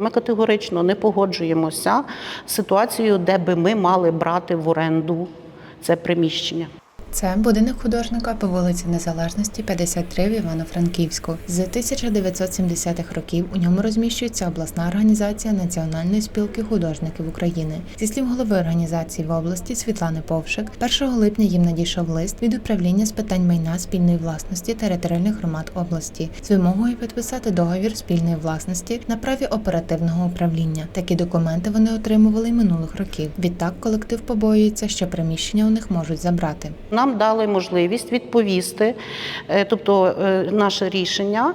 Ми категорично не погоджуємося з ситуацією, де би ми мали брати в оренду це приміщення. Це будинок художника по вулиці Незалежності, 53 в Івано-Франківську. З 1970-х років у ньому розміщується обласна організація Національної спілки художників України. Зі слів голови організації в області Світлани Повшик, 1 липня їм надійшов лист від управління з питань майна спільної власності територіальних громад області з вимогою підписати договір спільної власності на праві оперативного управління. Такі документи вони отримували й минулих років. Відтак колектив побоюється, що приміщення у них можуть забрати. Нам дали можливість відповісти, е, тобто е, наше рішення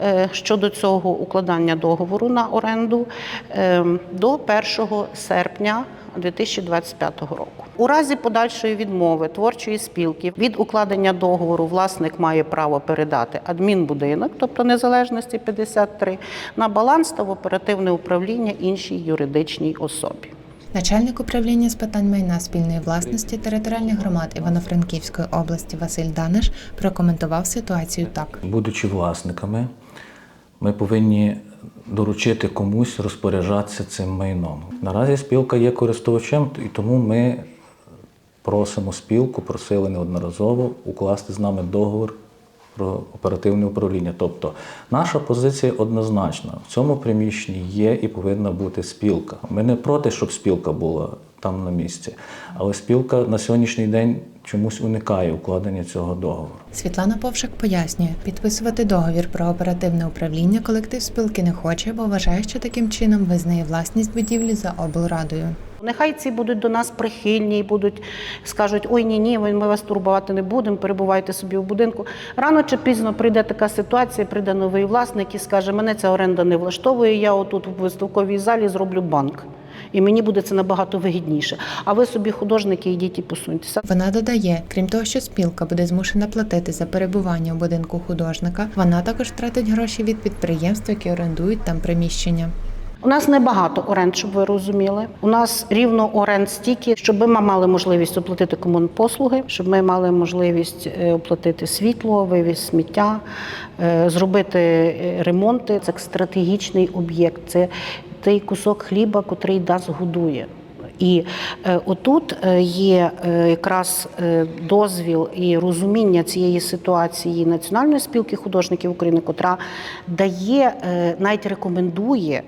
е, щодо цього укладання договору на оренду е, до 1 серпня 2025 року. У разі подальшої відмови творчої спілки від укладення договору власник має право передати адмінбудинок, тобто незалежності 53, на баланс та в оперативне управління іншій юридичній особі. Начальник управління з питань майна спільної власності територіальних громад Івано-Франківської області Василь Даниш прокоментував ситуацію так. Будучи власниками, ми повинні доручити комусь розпоряджатися цим майном. Наразі спілка є користувачем, і тому ми просимо спілку, просили неодноразово укласти з нами договор про оперативне управління. Тобто наша позиція однозначна. В цьому приміщенні є і повинна бути спілка. Ми не проти, щоб спілка була там на місці, але спілка на сьогоднішній день чомусь уникає укладення цього договору. Світлана Повшик пояснює, підписувати договір про оперативне управління колектив спілки не хоче, бо вважає, що таким чином визнає власність будівлі за облрадою. Нехай ці будуть до нас прихильні і будуть скажуть: ой, ні, ні, ми вас турбувати не будемо, перебувайте собі в будинку. Рано чи пізно прийде така ситуація, прийде новий власник і скаже, мене ця оренда не влаштовує, я отут в виставковій залі зроблю банк. І мені буде це набагато вигідніше. А ви собі, художники, йдіть і посуньтеся. Вона додає, крім того, що спілка буде змушена платити за перебування у будинку художника, вона також втратить гроші від підприємств, які орендують там приміщення. У нас небагато оренд, щоб ви розуміли. У нас рівно оренд стільки, щоб ми мали можливість оплатити комунпослуги, щоб ми мали можливість е, оплатити світло, вивіз сміття, е, зробити е, ремонти. Це стратегічний об'єкт. Це той кусок хліба, котрий нас годує. І е, отут е, є е, якраз дозвіл і розуміння цієї ситуації Національної спілки художників України, котра дає, навіть рекомендує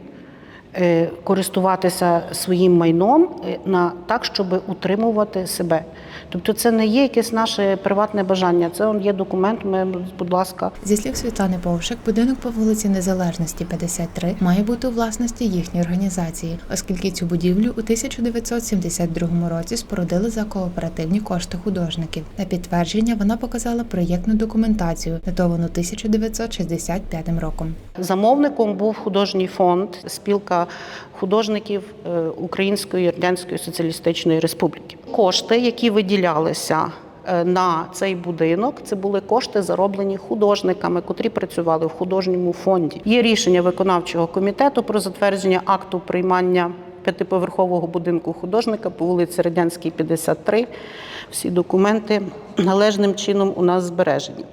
користуватися своїм майном на так, щоб утримувати себе. Тобто це не є якесь наше приватне бажання, це є документ. Ми, будь ласка, Зі слів Світлани Повшик, будинок по вулиці Незалежності 53 має бути у власності їхньої організації, оскільки цю будівлю у 1972 році спорудили за кооперативні кошти художників. На підтвердження вона показала проєктну документацію, датовану 1965 роком. Замовником був художній фонд, спілка художників е, Української Радянської Соціалістичної Республіки. Кошти, які виділялися е, на цей будинок, це були кошти, зароблені художниками, котрі працювали в художньому фонді. Є рішення виконавчого комітету про затвердження акту приймання п'ятиповерхового будинку художника по вулиці Радянській, 53. Всі документи належним чином у нас збережені.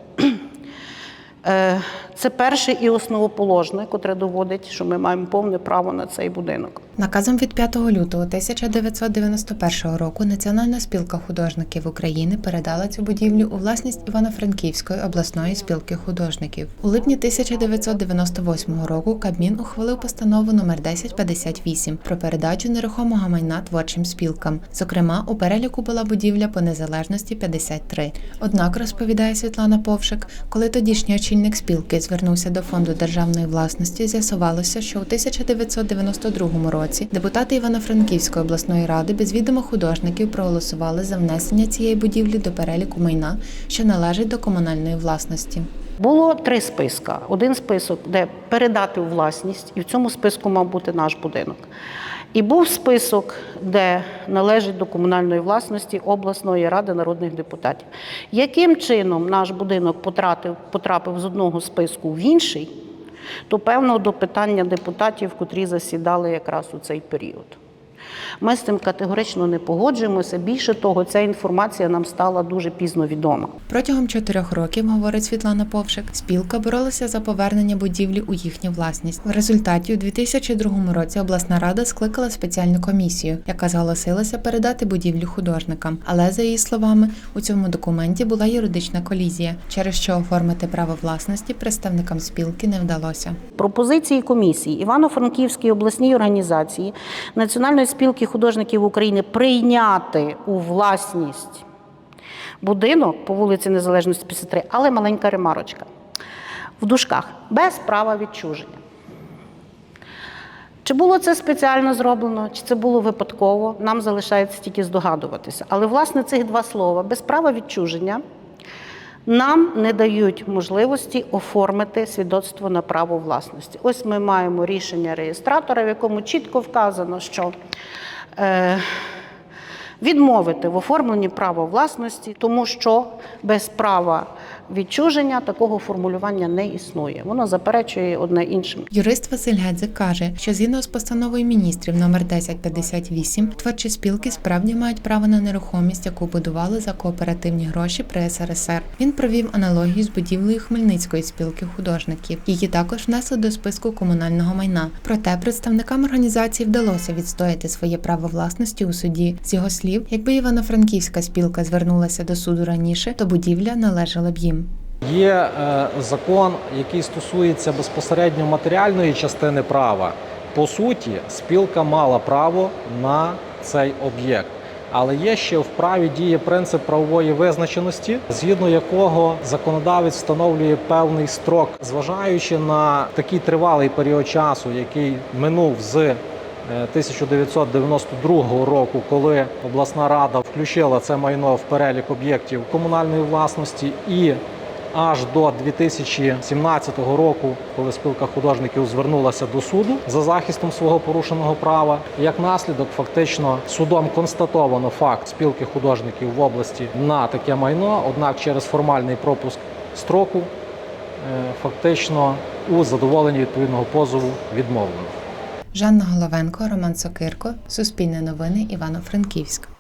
Е, Це перше і основоположне, котре доводить, що ми маємо повне право на цей будинок. Наказом від 5 лютого 1991 року Національна спілка художників України передала цю будівлю у власність Івано-Франківської обласної спілки художників. У липні 1998 року Кабмін ухвалив постанову номер 1058 про передачу нерухомого майна творчим спілкам. Зокрема, у переліку була будівля по незалежності 53. Однак, розповідає Світлана Повшик, коли тодішній очільник спілки звернувся до фонду державної власності, з'ясувалося, що у 1992 році депутати Івано-Франківської обласної ради без відома художників проголосували за внесення цієї будівлі до переліку майна, що належить до комунальної власності. Було три списка. Один список, де передати у власність, і в цьому списку мав бути наш будинок. І був список, де належить до комунальної власності обласної ради народних депутатів. Яким чином наш будинок потратив, потрапив з одного списку в інший, то певно до питання депутатів, котрі засідали якраз у цей період. Ми з цим категорично не погоджуємося. Більше того, ця інформація нам стала дуже пізно відома. Протягом чотирьох років, говорить Світлана Повшик, спілка боролася за повернення будівлі у їхню власність. В результаті у 2002 році обласна рада скликала спеціальну комісію, яка зголосилася передати будівлю художникам. Але за її словами, у цьому документі була юридична колізія, через що оформити право власності представникам спілки не вдалося. Пропозиції комісії Івано-Франківській обласній організації Національної спілки художників України прийняти у власність будинок по вулиці Незалежності 53, але маленька ремарочка. В дужках без права відчуження. Чи було це спеціально зроблено, чи це було випадково, нам залишається тільки здогадуватися. Але, власне, цих два слова без права відчуження нам не дають можливості оформити свідоцтво на право власності. Ось ми маємо рішення реєстратора, в якому чітко вказано, що е, відмовити в оформленні права власності, тому що без права відчуження такого формулювання не існує. Воно заперечує одне іншим. Юрист Василь Гедзик каже, що згідно з постановою міністрів номер 1058, творчі спілки справді мають право на нерухомість, яку будували за кооперативні гроші при СРСР. Він провів аналогію з будівлею Хмельницької спілки художників. Її також внесли до списку комунального майна. Проте представникам організації вдалося відстояти своє право власності у суді. З його слів, якби Івано-Франківська спілка звернулася до суду раніше, то будівля належала б їм. Є е, закон, який стосується безпосередньо матеріальної частини права. По суті, спілка мала право на цей об'єкт. Але є ще в праві діє принцип правової визначеності, згідно якого законодавець встановлює певний строк, зважаючи на такий тривалий період часу, який минув з е, 1992 року, коли обласна рада включила це майно в перелік об'єктів комунальної власності, і аж до 2017 року, коли спілка художників звернулася до суду за захистом свого порушеного права. Як наслідок, фактично судом констатовано факт спілки художників в області на таке майно однак через формальний пропуск строку е, фактично у задоволенні відповідного позову відмовлено. Жанна Головенко, Роман Сокирко, Суспільне новини, Івано-Франківськ.